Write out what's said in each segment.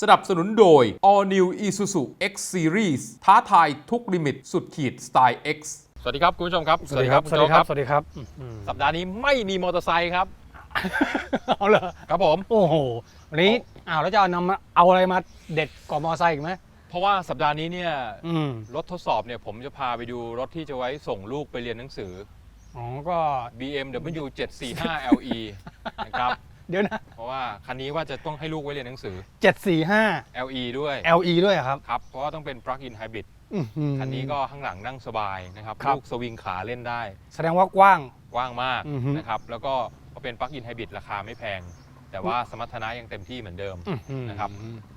สนับสนุนโดย All New Isuzu X Series ท้าทายทุกลิมิตสุดขีดสไตล์ X สวัสดีครับ คุณผู้ชมครับ สวัสดีครับณสวัสโจ๊ดีกครับ สวัสดีครับอืมสัปดาห์นี้ไม่มีมอเตอร์ไซค์ครับ เอาเลยครับผม โอ้โห วันนี้อ้าวแล้วจะเอานำมาเอาอะไรมาเด็ดกว่ามอไซค์อีกไหมเพราะว่าสัปดาห์นี้เนี่ยอืมรถทดสอบเนี่ยผมจะพาไปดูรถที่จะไว้ส่งลูกไปเรียนหนังสือ อ๋อก็ BMW 745 LE นะครับ เดี๋ยวนะ เพราะว่าคันนี้ว่าจะต้องให้ลูกไว้เรียนหนังสือ 745 LE ด้วย LE ด้วยเหรอครับครับ เพราะว่าต้องเป็น plug-in hybrid อื้อหือ คันนี้ก็ข้างหลังนั่งสบายนะครับครับ ลูกสวิงขาเล่นได้แสดงว่ากว้าง กว้างมากอือฮึ นะครับแล้วก็พอเป็น plug-in hybrid ราคาไม่แพง แต่ว่าสมรรถนะยังเต็มที่เหมือนเดิม อื้อหือ นะครับ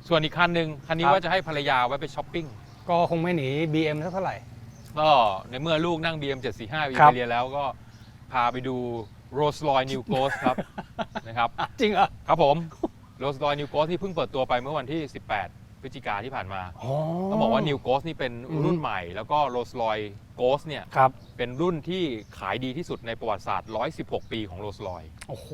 ส่วนอีกคันหนึ่งคันนี้ครับ ว่าจะให้ภรรยาไว้ไปช้อปปิ้ง ก็คงไม่หนี BM สักเท่าไหร่ ก็ในเมื่อลูกนั่ง BM 745ครับ ไปเรียนแล้วก็พาไปดู Rolls Royce New Ghost ครับ นะครับ จริงเหรอครับผม Rolls Royce New Ghost ที่เพิ่งเปิดตัวไปเมื่อวันที่ 18 พฤศจิกาที่ผ่านมาอ๋อ ต้องบอกว่า New Ghost นี่เป็นอืม รุ่นใหม่ แล้วก็ Rolls Royce Ghost เนี่ยครับ เป็นรุ่นที่ขายดีที่สุดในประวัติศาสตร์ 116 ปีของ Rolls Royce โอ้โห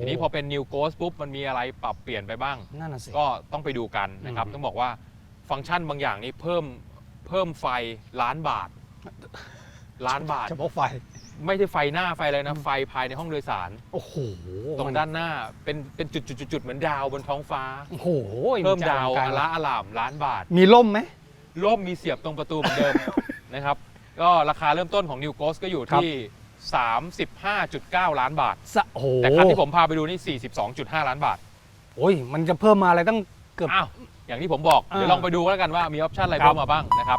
ทีนี้พอเป็น New Ghost ปุ๊บมันมีอะไรปรับเปลี่ยนไปบ้าง นั่นน่ะสิ ก็ต้องไปดูกันนะครับ อืม ต้องบอกว่าฟังก์ชันบางอย่างนี้เพิ่มเพิ่มไฟล้านบาท ล้านบาท เฉพาะไฟ ไม่ใช่ไฟหน้าไฟอะไรนะ ไฟภายในห้องโดยสาร โอ้โหตรงด้านหน้าเป็นเป็นจุดจุดจุดจุดเหมือนดาวบนท้องฟ้า โอ้โหเพิ่มนจะดาวอลังอการละอลามล้านบาท มีล่มไหมร่มมีเสียบตรงประตูเหมือนเดิมนะครับ ก็ราคาเริ่มต้นของ New Ghost ก็อยู่ที่ 35.9 ล้านบาทสะโอ้โหแต่คันที่ผมพาไปดูนี่ 42.5 ล้านบาท โอ้ย มันจะเพิ่มมาอะไรตั้งเกือบ อ้าว อย่างที่ผมบอกอ่าเดี๋ยวลองไปดูแล้วกันว่ามีออปชันอะไรครับเพิ่มมาบ้างนะครับ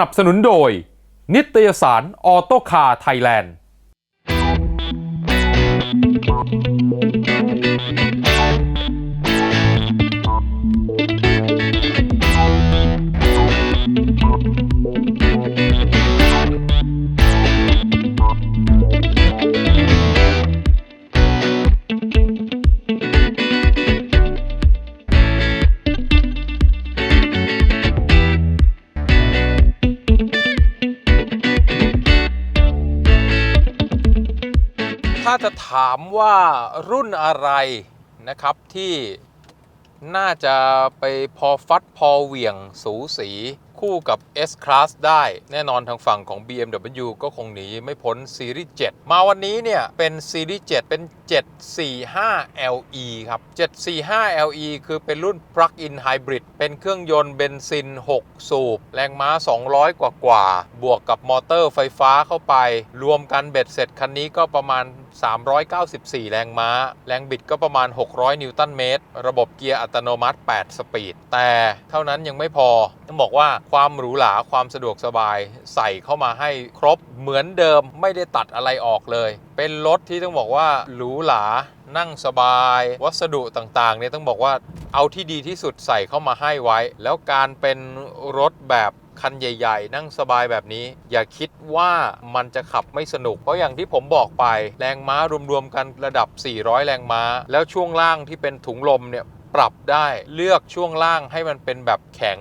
นับสนุนโดย นิตยสารออโตคาไทยแลนด์าจะถามว่ารุ่นอะไรนะครับที่น่าจะไปพอฟัดพอเหวี่ยงสูสีคู่กับ S Class ได้แน่นอนทางฝั่งของ BMW ก็คงหนีไม่พ้นซีรีส์ 7 มาวันนี้เนี่ย เป็นซีรีส์ 7 เป็น 745 LE ครับ 745 LE คือเป็นรุ่น Plug-in Hybrid เป็นเครื่องยนต์เบนซิน 6 สูบ แรงม้า 200 กว่ากว่า บวกกับมอเตอร์ไฟฟ้าเข้าไป รวมกันเบ็ดเสร็จคันนี้ก็ประมาณ 394 แรงม้า แรงบิดก็ประมาณ 600 นิวตันเมตร ระบบเกียร์อัตโนมัติ 8 สปีด แต่เท่านั้นยังไม่พอ ต้องบอกว่าความหรูหรา ความสะดวกสบายใส่เข้ามาให้ครบเหมือนเดิมไม่ได้ตัดอะไรออกเลย เป็นรถที่ต้องบอกว่าหรูหรานั่งสบาย วัสดุต่างๆเนี่ยต้องบอกว่าเอาที่ดีที่สุดใส่เข้ามาให้ไว้ แล้วการเป็นรถแบบ คันใหญ่ ๆ นั่งสบายแบบนี้ อย่าคิดว่ามันจะขับไม่สนุก เพราะอย่างที่ผมบอกไป แรงม้ารวมๆกันระดับ 400 แรงม้า แล้วช่วงล่างที่เป็นถุงลมเนี่ยปรับได้เลือกช่วงล่างให้มันเป็นแบบแข็ง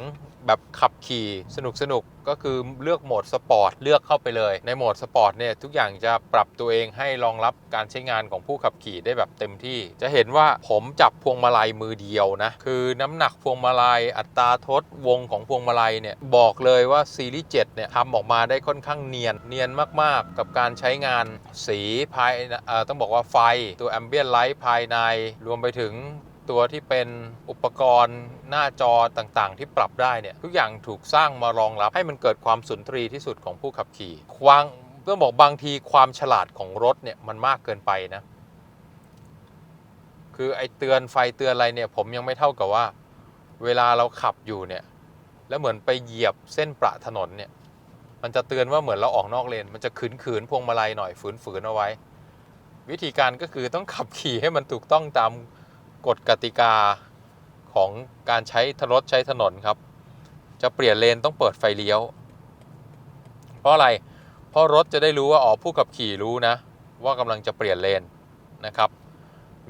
แบบขับขี่สนุกสนุกก็คือเลือกโหมดสปอร์ตเลือกเข้าไปเลย ในโหมดสปอร์ตเนี่ยทุกอย่างจะปรับตัวเองให้รองรับการใช้งานของผู้ขับขี่ได้แบบเต็มที่ จะเห็นว่าผมจับพวงมาลัยมือเดียวนะ คือน้ำหนักพวงมาลัยอัตราทดวงของพวงมาลัยเนี่ยบอกเลยว่าซีรีส์7เนี่ยทำออกมาได้ค่อนข้างเนียนเนียนมากๆ กับการใช้งานสีภายต้องบอกว่าไฟตัวแอมเบียนไลท์ภายในรวมไปถึง ตัวที่เป็นอุปกรณ์หน้าจอต่างๆ ที่ปรับได้เนี่ยทุกอย่างถูกสร้างมารองรับให้มันเกิดความสุนทรีที่สุดของผู้ขับขี่ความต้องบอกบางทีความฉลาดของรถเนี่ยมันมากเกินไปนะ คือไอเตือนไฟเตือนอะไรเนี่ยผมยังไม่เท่ากับว่า เวลาเราขับอยู่เนี่ยแล้วเหมือนไปเหยียบเส้นประถนนเนี่ยมันจะเตือนว่าเหมือนเราออกนอกเลน มันจะขืนขืนพวงมาลัยหน่อยฝืนๆเอาไว้ วิธีการก็คือต้องขับขี่ให้มันถูกต้องตาม กฎกติกาของการใช้รถใช้ถนนครับ จะเปลี่ยนเลนต้องเปิดไฟเลี้ยว เพราะอะไร เพราะรถจะได้รู้ว่าอ๋อผู้ขับขี่รู้นะ ว่ากำลังจะเปลี่ยนเลนนะครับ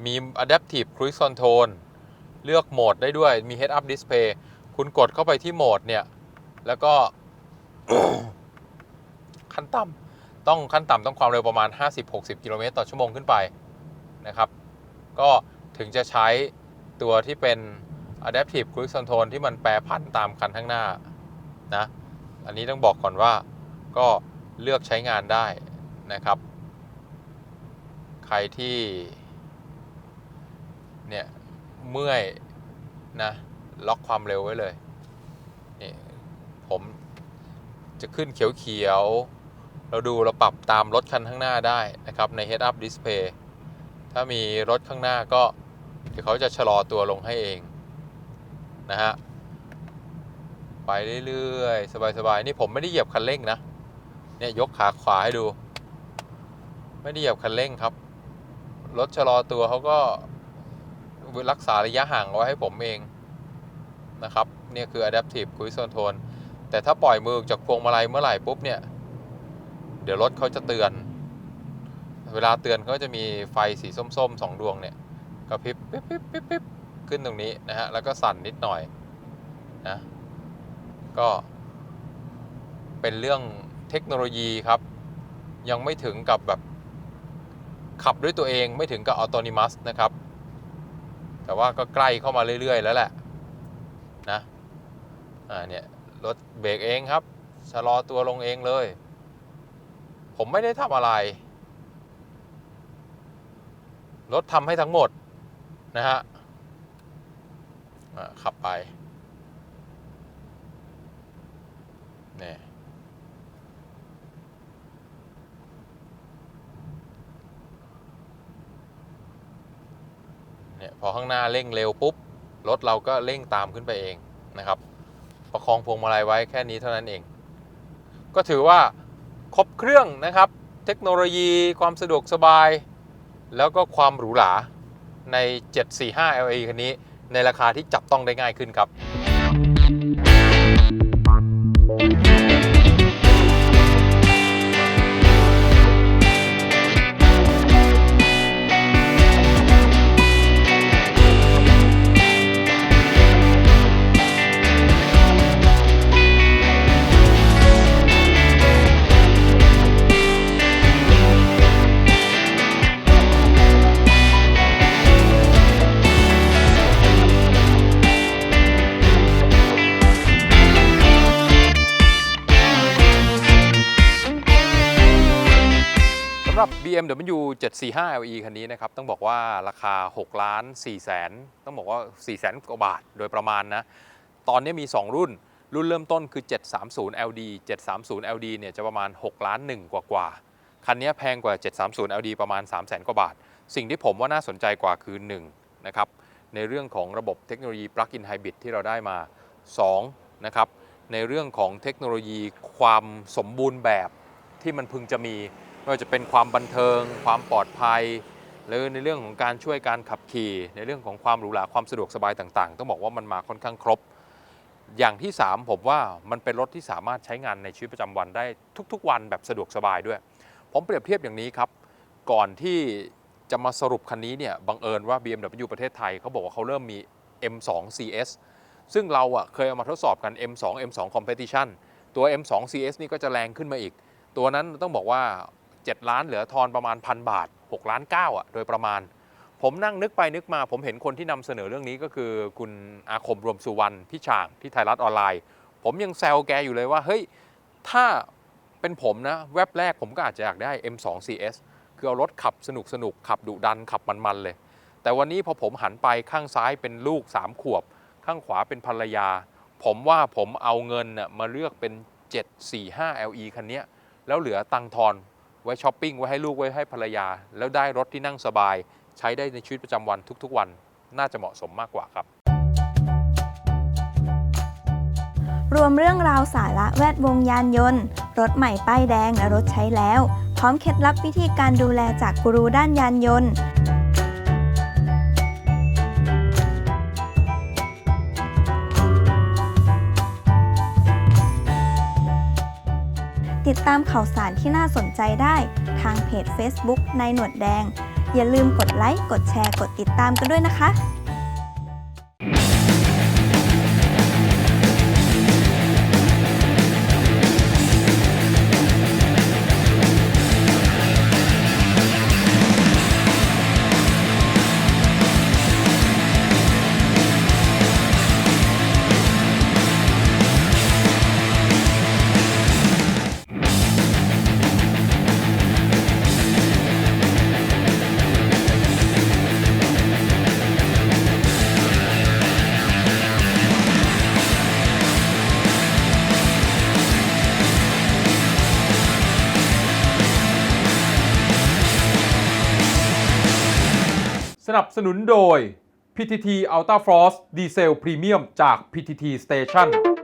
มี adaptive cruise control เลือกโหมดได้ด้วยมี head up display คุณกดเข้าไปที่โหมดเนี่ย แล้วก็ขั้นต่ำต้องขั้นต่ำต้องความเร็วประมาณ 50-60 กิโลเมตรต่อชั่วโมงขึ้นไปนะครับ ก็ ถึงจะใช้ตัวที่เป็น Adaptive Cruise Control ที่มันแปรผันตามคันข้างหน้านะ อันนี้ต้องบอกก่อนว่าก็เลือกใช้งานได้นะครับ ใครที่เนี่ยเมื่อยนะล็อกความเร็วไว้เลยนี่ผมจะขึ้นเขียวๆ เราดูเราปรับตามรถคันข้างหน้าได้นะครับใน Head Up Display ถ้ามีรถข้างหน้าก็ เดี๋ยวเขาจะชะลอตัวลงให้เองนะฮะไปเรื่อยๆ สบายๆ นี่ผมไม่ได้เหยียบคันเร่งนะ เนี่ยยกขาขวาให้ดู ไม่ได้เหยียบคันเร่งครับ รถชะลอตัวเขาก็รักษาระยะห่างเอาไว้ให้ผมเองนะครับเนี่ยคือ adaptive cruise control แต่ถ้าปล่อยมือจากพวงมาลัยเมื่อไหร่ปุ๊บเนี่ย เดี๋ยวรถเขาจะเตือน เวลาเตือนเขาจะมีไฟสีส้มๆสองดวงเนี่ย กระพริบปิ๊บปิ๊บปิ๊บปิ๊บขึ้นตรงนี้นะฮะ แล้วก็สั่นนิดหน่อยนะ ก็เป็นเรื่องเทคโนโลยีครับ ยังไม่ถึงกับแบบขับด้วยตัวเองไม่ถึงกับอัตโนมัตินะครับ แต่ว่าก็ใกล้เข้ามาเรื่อย ๆ แล้วแหละนะอ่าเนี่ยรถเบรกเองครับชะลอตัวลงเองเลย ผมไม่ได้ทำอะไร รถทำให้ทั้งหมด นะฮะขับไปเนี่ยเนี่ยพอข้างหน้าเร่งเร็วปุ๊บ รถเราก็เร่งตามขึ้นไปเองนะครับ ประคองพวงมาลัยไว้แค่นี้เท่านั้นเอง ก็ถือว่าครบเครื่องนะครับ เทคโนโลยีความสะดวกสบาย แล้วก็ความหรูหรา ใน 745 LE คันนี้ ในราคาที่จับต้องได้ง่ายขึ้นครับ 745 LE คันนี้นะครับ ต้องบอกว่าราคา 6 ล้าน4แสนต้องบอกว่า 4 แสนกว่าบาทโดยประมาณนะ ตอนนี้มี 2 รุ่น รุ่นเริ่มต้นคือ 730 LD 730 LD เนี่ยจะประมาณ 6 ล้าน1กว่ากว่าๆคันนี้แพงกว่า 730 LD ประมาณ3 0 0 0 0 0 กว่าบาท สิ่งที่ผมว่าน่าสนใจกว่าคือ 1 นะครับ ในเรื่องของระบบเทคโนโลยี Plug-in Hybrid ที่เราได้มา 2 นะครับ ในเรื่องของเทคโนโลยีความสมบูรณ์แบบที่มันพึงจะมี ไม่ว่าจะเป็นความบันเทิง ความปลอดภัย หรือในเรื่องของการช่วยการขับขี่ ในเรื่องของความหรูหราความสะดวกสบายต่างๆ ต้องบอกว่ามันมาค่อนข้างครบ อย่างที่ 3 ผมว่ามันเป็นรถที่สามารถใช้งานในชีวิตประจำวันได้ทุกๆ วันแบบสะดวกสบายด้วย ผมเปรียบเทียบอย่างนี้ครับ ก่อนที่จะมาสรุปคันนี้เนี่ยบังเอิญว่า BMW ประเทศไทยเขาบอกว่าเขาเริ่มมี M2 CS ซึ่งเราอะเคยเอามาทดสอบกัน M2 M2 Competition ตัว M2 CS นี่ก็จะแรงขึ้นมาอีก ตัวนั้นต้องบอกว่า 7 ล้านเหลือทอนประมาณพันบาท 6 ล้าน9อะโดยประมาณ ผมนั่งนึกไปนึกมา ผมเห็นคนที่นำเสนอเรื่องนี้ก็คือ คุณอาคมรวมสุวรรณพี่ช่างที่ไทยรัฐออนไลน์ ผมยังแซวแกอยู่เลยว่าเฮ้ยถ้าเป็นผมนะแว็บแรกผมก็อาจจะอยากได้ M2 CS คือเอารถขับสนุกสนุกขับดุดันขับมันๆเลย แต่วันนี้พอผมหันไปข้างซ้ายเป็นลูก 3 ขวบ ข้างขวาเป็นภรรยา ผมว่าผมเอาเงินน่ะมาเลือกเป็น 745 LE คันนี้แล้วเหลือตังทอน ไว้ช้อปปิ้งไว้ให้ลูกไว้ให้ภรรยา แล้วได้รถที่นั่งสบาย ใช้ได้ในชีวิตประจำวันทุกๆวัน น่าจะเหมาะสมมากกว่าครับ รวมเรื่องราวสาระแวดวงยานยนต์ รถใหม่ป้ายแดงและรถใช้แล้ว พร้อมเคล็ดลับวิธีการดูแลจากกูรูด้านยานยนต์ ติดตามข่าวสารที่น่าสนใจได้ทางเพจ Facebook ในหนวดแดง อย่าลืมกดไลค์ กดแชร์ กดติดตามกันด้วยนะคะ นับสนุนโดย PTT Ultra Frost Diesel Premium จาก PTT Station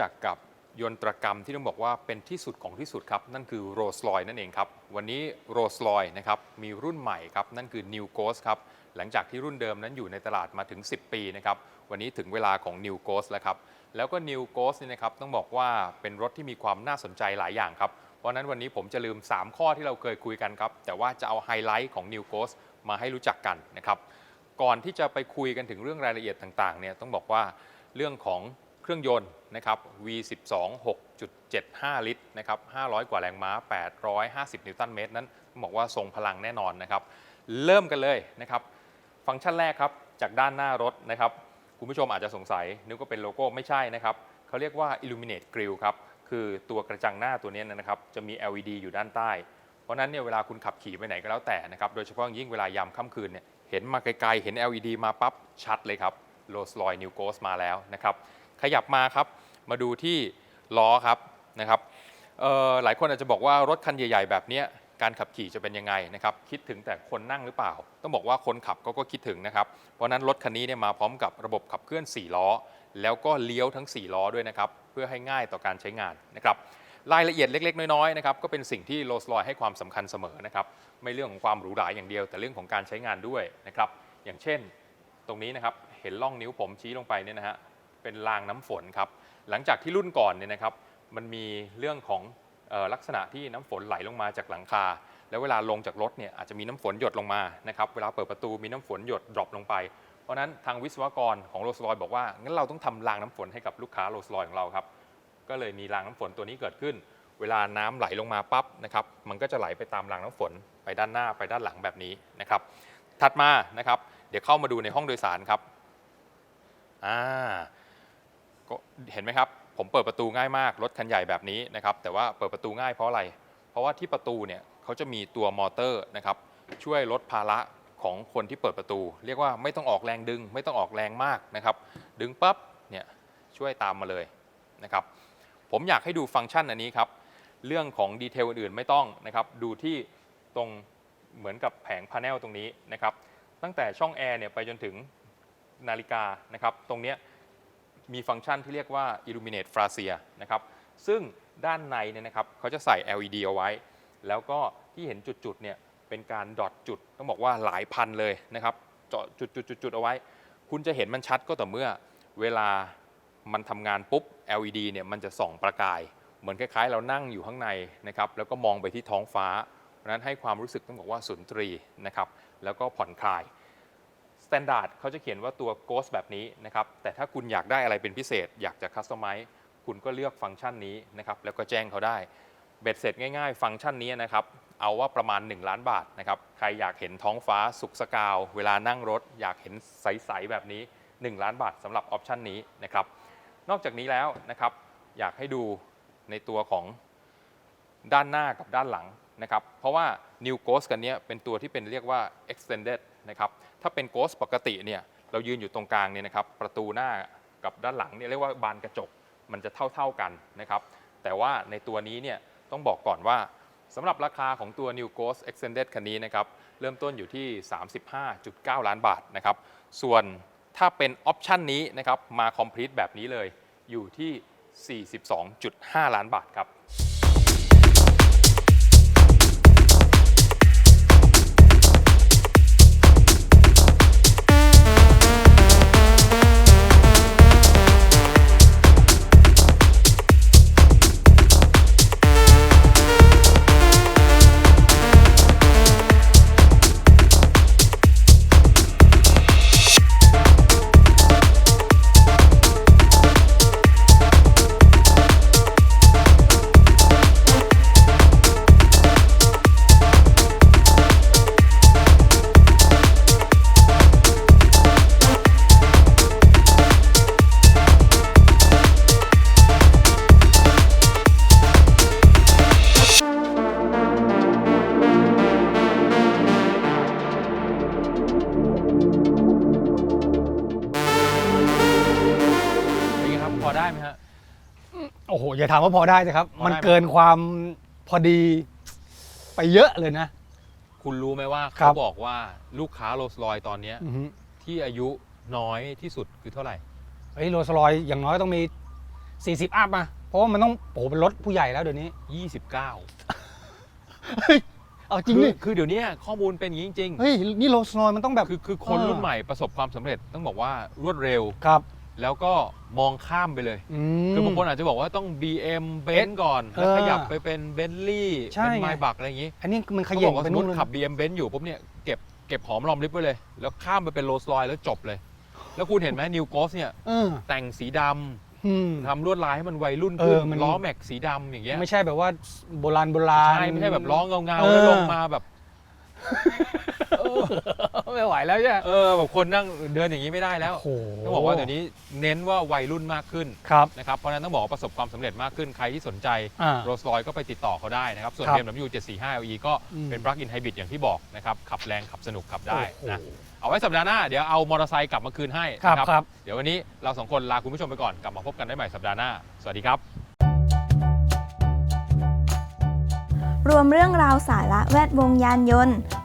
จักกับยนตรกรรมที่ต้องบอกว่าเป็นที่สุดของที่สุดครับ นั่นคือโรสลอยนั่นเองครับ วันนี้โรสลอยนะครับมีรุ่นใหม่ครับ นั่นคือ New Ghost ครับ หลังจากที่รุ่นเดิมนั้นอยู่ในตลาดมาถึง 10 ปีนะครับ วันนี้ถึงเวลาของ New Ghost แล้วครับ แล้วก็ New Ghost นี่นะครับต้องบอกว่าเป็นรถที่มีความน่าสนใจหลายอย่างครับ เพราะนั้นวันนี้ผมจะลืม 3 ข้อที่เราเคยคุยกันครับ แต่ว่าจะเอาไฮไลท์ของ New Ghost มาให้รู้จักกันนะครับ ก่อนที่จะไปคุยกันถึงเรื่องรายละเอียดต่างๆเนี่ยต้องบอกว่าเรื่องของ เครื่องยนต์นะครับ V12 6.75 ลิตรนะครับ 500 กว่าแรงม้า 850 นิวตันเมตร นั้นบอกว่าทรงพลังแน่นอนนะครับ เริ่มกันเลยนะครับ ฟังก์ชันแรกครับ จากด้านหน้ารถนะครับ คุณผู้ชมอาจจะสงสัย นึกว่าเป็นโลโก้ไม่ใช่นะครับเขาเรียกว่า Illuminate Grille ครับ คือตัวกระจังหน้าตัวนี้นะครับ จะมี LED อยู่ด้านใต้ เพราะนั้นเนี่ยเวลาคุณขับขี่ไปไหนก็แล้วแต่นะครับ โดยเฉพาะยิ่งเวลายามค่ำคืนเนี่ย เห็นมาไกลๆ เห็น LED มาปั๊บชัดเลยครับ Rolls Royce New Ghost มาแล้วนะครับ ขยับมาครับ มาดูที่ล้อครับนะครับหลายคนอาจจะบอกว่ารถคันใหญ่ ๆ แบบนี้การขับขี่จะเป็นยังไงนะครับ คิดถึงแต่คนนั่งหรือเปล่า ต้องบอกว่าคนขับก็ก็คิดถึงนะครับ เพราะนั้นรถคันนี้เนี่ยมาพร้อมกับระบบขับเคลื่อน 4 ล้อ แล้วก็เลี้ยวทั้ง 4 ล้อด้วยนะครับ เพื่อให้ง่ายต่อการใช้งานนะครับรายละเอียดเล็กๆ น้อยๆนะครับก็เป็นสิ่งที่โรลส์รอยให้ความสำคัญเสมอนะครับไม่เรื่องของความหรูหราอย่างเดียว แต่เรื่องของการใช้งานด้วยนะครับอย่างเช่น ตรงนี้นะครับเห็นล่องนิ้วผมชี้ลงไปเนี่ยนะฮะ เป็นรางน้ำฝนครับหลังจากที่รุ่นก่อนเนี่ยนะครับมันมีเรื่องของออลักษณะที่น้ำฝนไหลลงมาจากหลังคา แล้วเวลาลงจากรถเนี่ยอาจจะมีน้ำฝนหยดลงมานะครับเวลาเปิดประตูมีน้ำฝนหยดดรอปลงไป เพราะนั้นทางวิศวกรของโรสลอยบอกว่างั้นเราต้องทำรางน้ำฝนให้กับลูกค้าโรสลอยของเราครับก็เลยมีรางน้ำฝนตัวนี้เกิดขึ้น เวลาน้ำไหลลงมาปั๊บนะครับมันก็จะไหลไปตามรางน้ำฝนไปด้านหน้าไปด้านหลังแบบนี้นะครับถัดมานะครับเดี๋ยวเข้ามาดูในห้องโดยสารครับอ่า ก็เห็นไหมครับ ผมเปิดประตูง่ายมาก รถคันใหญ่แบบนี้นะครับ แต่ว่าเปิดประตูง่ายเพราะอะไร เพราะว่าที่ประตูเนี่ยเขาจะมีตัวมอเตอร์นะครับ ช่วยลดภาระของคนที่เปิดประตู เรียกว่าไม่ต้องออกแรงดึง ไม่ต้องออกแรงมากนะครับ ดึงปั๊บเนี่ยช่วยตามมาเลยนะครับ ผมอยากให้ดูฟังก์ชันอันนี้ครับ เรื่องของดีเทลอื่นๆไม่ต้องนะครับ ดูที่ตรงเหมือนกับแผงพาเนลตรงนี้นะครับ ตั้งแต่ช่องแอร์เนี่ยไปจนถึงนาฬิกานะครับ ตรงเนี้ย มีฟังก์ชันที่เรียกว่า Illuminate f r a s i a นะครับ ซึ่งด้านในเนี่ยนะครับเขาจะใส่ LED เอาไว้ แล้วก็ที่เห็นจุดๆเนี่ยเป็นการดอทจุด ต้องบอกว่าหลายพันเลยนะครับเจาะจุดๆๆเอาไว้ คุณจะเห็นมันชัดก็ต่อเมื่อเวลามันทำงานปุ๊บ LED เนี่ยมันจะส่องประกาย เหมือนคล้ายๆ เรานั่งอยู่ข้างในนะครับ แล้วก็มองไปที่ท้องฟ้า เพราะนั้นให้ความรู้สึกต้องบอกว่าสุนทรีนะครับ แล้วก็ผ่อนคลาย สแตนดาร์ดเขาจะเขียนว่าตัว Ghost แบบนี้นะครับ แต่ถ้าคุณอยากได้อะไรเป็นพิเศษ อยากจะคัสตอมไมซ์คุณก็เลือกฟังก์ชันนี้นะครับ แล้วก็แจ้งเขาได้ เบ็ดเสร็จง่ายๆ ฟังก์ชันนี้นะครับ เอาว่าประมาณ 1 ล้านบาทนะครับ ใครอยากเห็นท้องฟ้าสุกสกาว เวลานั่งรถ อยากเห็นใส ๆ แบบนี้ 1 ล้านบาทสำหรับออปชันนี้นะครับ นอกจากนี้แล้วนะครับ อยากให้ดูในตัวของด้านหน้ากับด้านหลังนะครับ เพราะว่า New Ghost กันเนี้ยเป็นตัวที่เป็นเรียกว่า extended นะครับถ้าเป็น Ghost ปกติเนี่ยเรายืนอยู่ตรงกลางเนี่ยนะครับประตูหน้ากับด้านหลังเนี่ยเรียกว่าบานกระจกมันจะเท่าๆกันนะครับแต่ว่าในตัวนี้เนี่ยต้องบอกก่อนว่าสำหรับราคาของตัว New Ghost Extended คันนี้นะครับเริ่มต้นอยู่ที่ 35.9 ล้านบาทนะครับส่วนถ้าเป็นออปชันนี้นะครับมา complete แบบนี้เลยอยู่ที่ 42.5 ล้านบาทครับ อ้โหอย่าถามว่าพอได้นะครับ พอได้ไหม มันเกินความพอดีไปเยอะเลยนะ คุณรู้ไหมว่าครัเขาบ บอกว่าลูกค้าโรลส์รอยตอนเนี้ยอือฮึที่อายุน้อยที่สุดคือเท่าไหร่ เฮ้ยโรลส์รอยอย่างน้อยต้องมี 40 อัพอะเพราะว่ามันต้องโอ้โหเป็นรถผู้ใหญ่แล้วเดี๋ยวนี้ 29เอาจริงคือดิคือเดี๋ยวนี้ข้อมูลเป็นอย่างนี้จริงเฮ้ยนี่โรลส์รอยมันต้องแบบๆคือคือคนเออรุ่นใหม่ประสบความสำเร็จต้องบอกว่ารวดเร็ว ครับ แล้วก็มองข้ามไปเลยอืมคือบางคนอาจจะบอกว่าต้อง BM เบนซ์ก่อน แล้วเออขยับไปเป็นเบนลี่ใช่เป็นไงไมบักอะไรอย่างนี้ อันนี้มันขเขาบย่องกว่าไปสมมนู่นติเลยขับ BM เบนซ์อยู่ปุ๊บเนี่ยเก็บเก็บหอมรอมริบไปเลย แล้วข้ามไปเป็นโรลส์รอยแล้วจบเลย แล้วคุณเห็นไหมนิวโกสเนี่ยเออแต่งสีดอืมำทำลวดลายให้มันวัยรุ่นเอขึ้อนมันล้อแม็กสีดำอย่างเงี้ยไม่ใช่แบบว่าโบราณโบราณใช่ไม่ใช่แบบล้อเงาเงาเอๆอแล้วลงมาแบบ ไม่ไหวแล้วใช่ไหมเออแบบคนนั่งเดินอย่างนี้ไม่ได้แล้วโอ้โหต้องบอกว่าเดี๋ยวนี้เน้นว่าวัยรุ่นมากขึ้นครับนะครับเพราะฉะนั้นต้องบอกว่าประสบความสำเร็จมากขึ้นใครที่สนใจอ่าโรลส์รอยก็ไปติดต่อเขาได้นะครับ ส่วนครับ BMW 745 LE ก็อืมเป็น plug-in hybrid อย่างที่บอกนะครับขับแรงขับสนุกขับได้นะโอ้โหเอาไว้สัปดาห์หน้า เดี๋ยวเอามอเตอร์ไซค์กลับมาคืนให้ครับนะครับ เดี๋ยววันนี้เราสองคนลาคุณผู้ชมไปก่อน กลับมาพบกันได้ใหม่สัปดาห์หน้า สวัสดีครับ รวมเรื่องราวสาระแวดวงยานยนต์